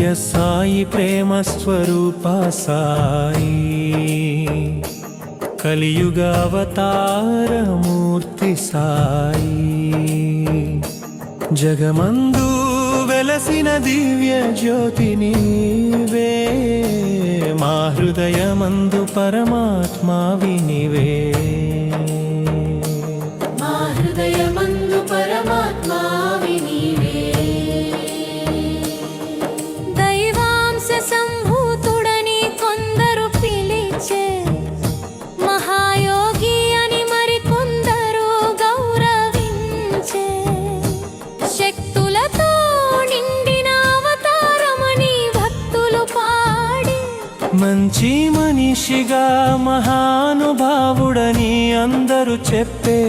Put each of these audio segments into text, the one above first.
నిత్య సాయి ప్రేమ స్వరూప సాయి. కలియుగ అవతారమూర్తి సాయి. జగమందు వెలసిన దివ్య జ్యోతి నీవే. మా హృదయమందు పరమాత్మా వినివే. మంచి మనిషిగా మహానుభావుడని అందరూ చెప్పే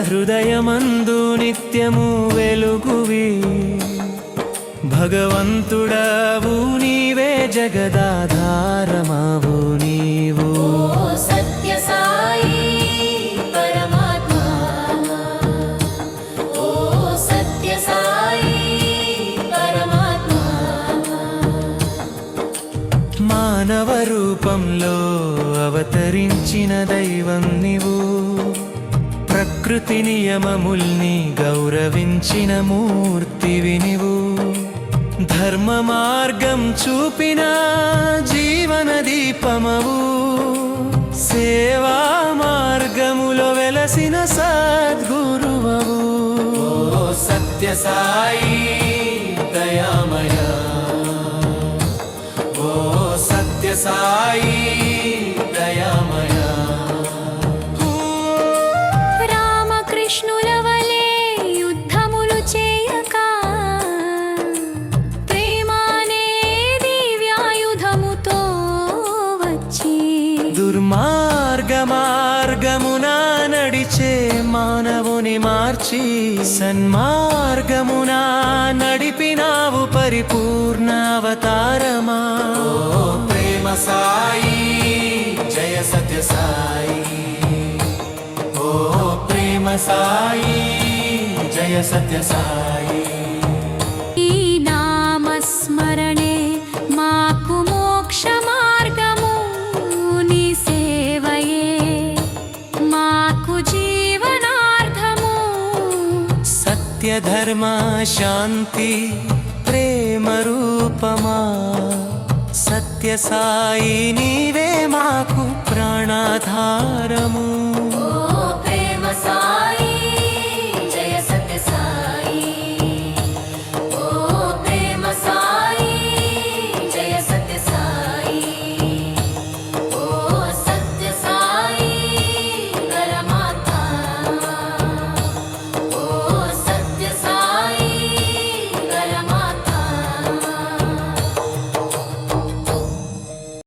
హృదయమందు నిత్యము వెలుగువి. భగవంతుడవు నీవే జగదాధారమావు నీవు. మానవ రూపంలో అవతరించిన దైవం నీవు. ప్రకృతి నియమముల్ని గౌరవించిన మూర్తివి నీవు ధర్మ మార్గం చూపిన జీవన దీపమవు. సేవా మార్గములో వెలసిన సద్గురువవు. సత్య సాయి దయామయ. ఓ సత్య సాయి నడిచే మానవుని మార్చి సన్మార్గమున నడిపినావు పరిపూర్ణ అవతారమా. ప్రేమ సాయి జయ సత్య సాయి. ఓ ప్రేమ సాయి జయ సత్య సాయి. सत्य धर्म शांति प्रेम रूपमा। सत्य साई नीवे माकु प्राणाधारमु। ओ प्रेम साई